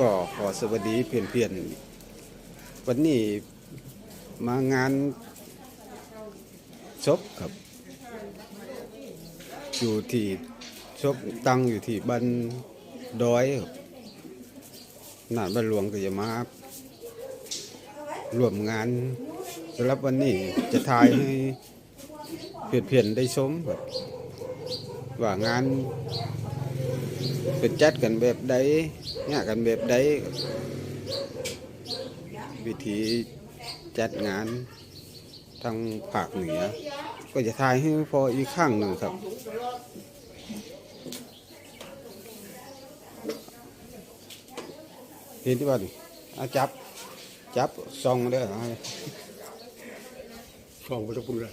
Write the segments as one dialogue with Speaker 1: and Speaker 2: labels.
Speaker 1: ก็ขอสวัสดีเพื่อนๆวันนี้มางานศพครับ อยู่ที่ศพตั้งอยู่ที่บ้านดอยครับหนาบ้านหลวงก็จะมาร่วมงานสำหรับวันนี้จะถ่ายให้เพื่อนๆได้ชมครับว่างาน เป็นจัดกันแบบใดเนี่ยกันแบบใดวิธีจัดงานทางภาคเหนือ ก็จะทายให้พออีกข้างหนึ่งครับ เห็นที่บ้านอาจับ จับซองเด้อเอาให้
Speaker 2: ฟองพุทธคุณเลย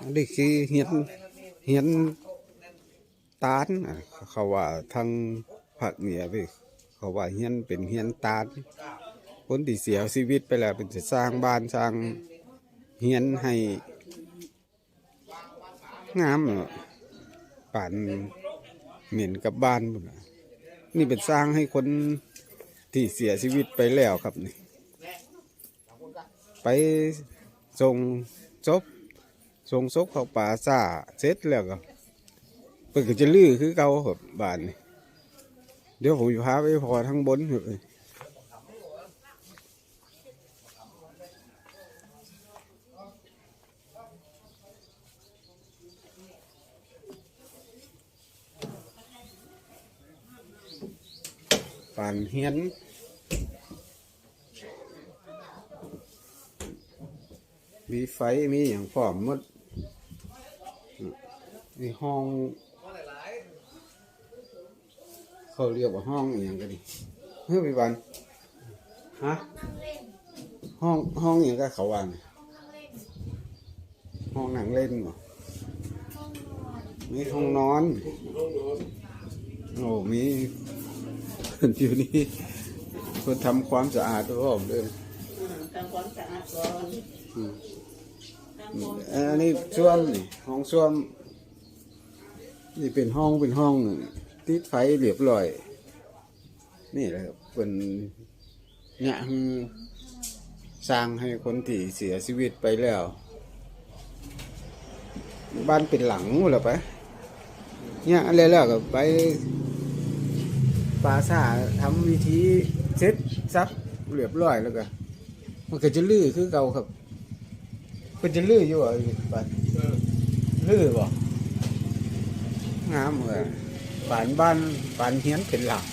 Speaker 2: อัน
Speaker 1: นี้คือเหียนเหียนตาลเขาว่าทางภาคเหนือไปเขาว่าเฮียนเป็นเฮียนตาลคนที่เสียชีวิตไปแล้วเป็นจะสร้างบ้านสร้างเฮียนให้งามเนาะป่านเหม็นกับบ้านน,นี่เป็นสร้างให้คนที่เสียชีวิตไปแล้วครับนี่ไปส่ง ศพส่งศพเข้าป่าซ่าเสร็จแล้วก็เปิดก็จะลื้อคือเก่าครับบ้านนี่เดี๋ยวผมจะพาไปพอทั้งบนเลยปานเฮียน มีไฟมีอย่างพร้อมมดมีห้องเขาเรียกว่าห้องอย่างกันดิเฮ้ยพี่วันฮะห้องห้องอย่างก็เขาวางห้องหนังเล่นเหรอมีห้องนอน โอ้มีอยู่นี่คนทำความสะอาดด้วยผมด้วย
Speaker 3: ทำความสะอาดก่อน
Speaker 1: อันนี้ส้วมนี่ห้องส้วมนี่เป็นห้องเป็นห้องติดไฟเรียบร้อย นี่แหละครับเป็นเนี่ยสร้างให้คนที่เสียชีวิตไปแล้ว บ้านเป็นหลังหมดแล้วไปเนี่ยอะไรแล้วก็ไปปราสาททำวิธีเซ็ตซับเรียบร้อยแล้วก็มันก็จะลื้อคือเก่าครับ เป็นจะลื้ออยู่อะปันลื้อบ่งามเหมือนปานบ้านปานเฮียนเป็นหลัก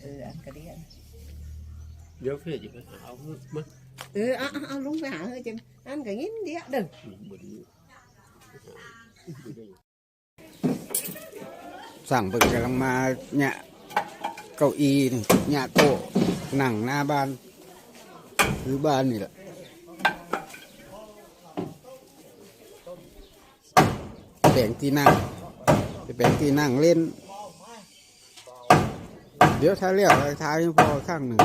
Speaker 3: เอออันกระเดียน
Speaker 2: เดี๋ยวเพื่อนจะไปหาเอามา
Speaker 3: เออเอาเอาเอาลงไปหาเฮ้ยจังอันก็ยิ้มเดียวเด้อ
Speaker 2: บุญ
Speaker 1: สั่งเปิดกำลังมาเนี่ยเก้าอี้นี่เนี่ยโต๊ะนั่งหน้าบ้าน คือบ้านนี่แหละแบ่งที่นั่งไปแบ่งที่นั่งเล่น เดี๋ยวถ้าเรียกท้ายพอข้างหนึ่ง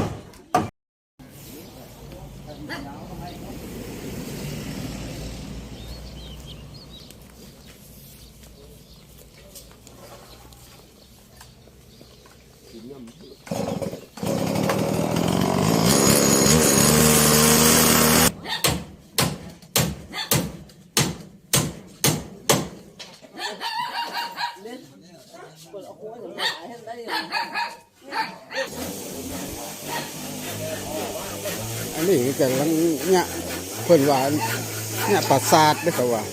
Speaker 1: นี่ อันนี้กำลังเนี่ยเพิ่นว่าเนี่ยปราสาทได้ครับว่า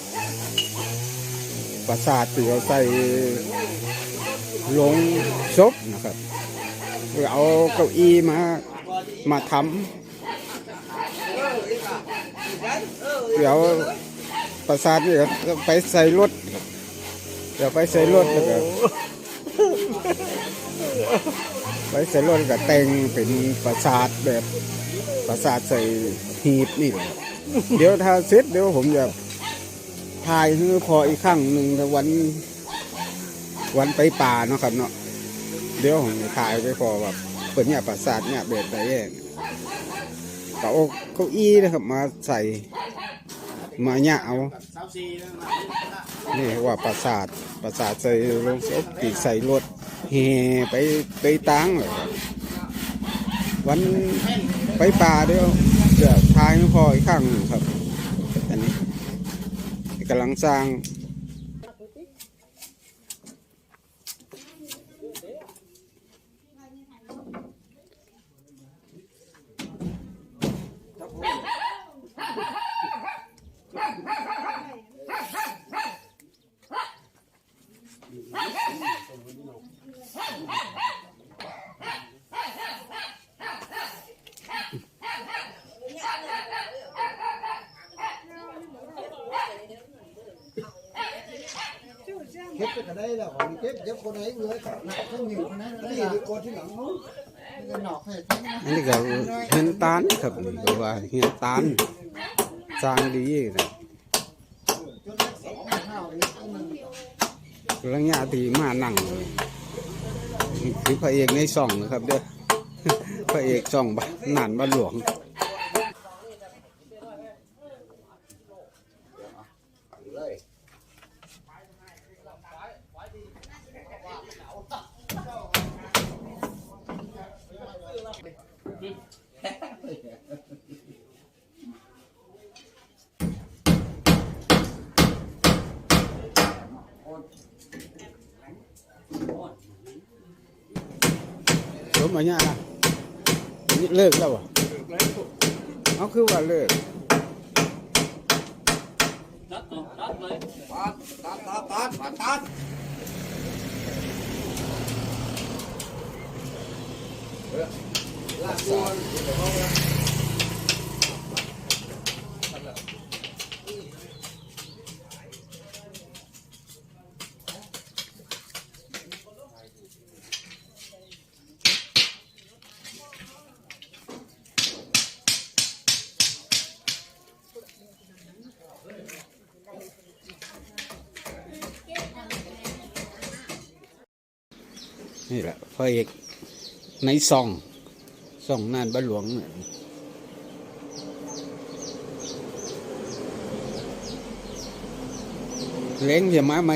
Speaker 1: ปราสาทที่เราใส่ลงซบนะครับเอาเก้าอี้มามาทำเดี๋ยวปราสาทเนี่ยไปใส่รถเดี๋ยวไปใส่รถนะครับ ไว้ใส่รถกับแต่งเป็นปราสาทแบบปราสาทใส่หีบนี่แหละเดี๋ยวถ้าเสร็จเดี๋ยวผมจะถ่ายให้พออีกครั้งหนึ่งวัน วันไปป่าเนาะครับเนาะเดี๋ยวผมจะถ่ายไปพอแบบเปิดเนี่ยปราสาทเนี่ยแบบไหนแย่ก็เอาเก้าอี้นะครับมาใส่มาเนี่ยเอานี่ว่าปราสาทปราสาทใส่ลงศพปีใส่รถ แห่ไปไปตังเลยวันไปป่าเดียวจะทายไม่พออีกข้างครับอันนี้กำลังสร้าง
Speaker 4: ก็บไปก็ได้แล้วของเก็บเดี๋ยวคนไหนเหลือก็หนักต้องอยู่นะนี่ดีกว่าที่หลังนู้นนี่ก็หนอกให้ทั้งนั้น
Speaker 1: อันนี้ก็เห็นตาลครับนี่ก็ว่าเห็นตาลสร้างดีนะ
Speaker 4: จนได้สองข้าวอีกอันหนึ่ง
Speaker 1: แล้วญาติมานั่งเลยนี่คือพระเอกในซ่องนะครับเด้อพระเอกซ่องบ้านนานบ้านหลวงเนี้ย นะอันนี้เลิกแล้วเหรอะเอา นี่แหละพระเอกในซองซองนานบ้านหลวงเนี่ยเล้งอย่ามาไหม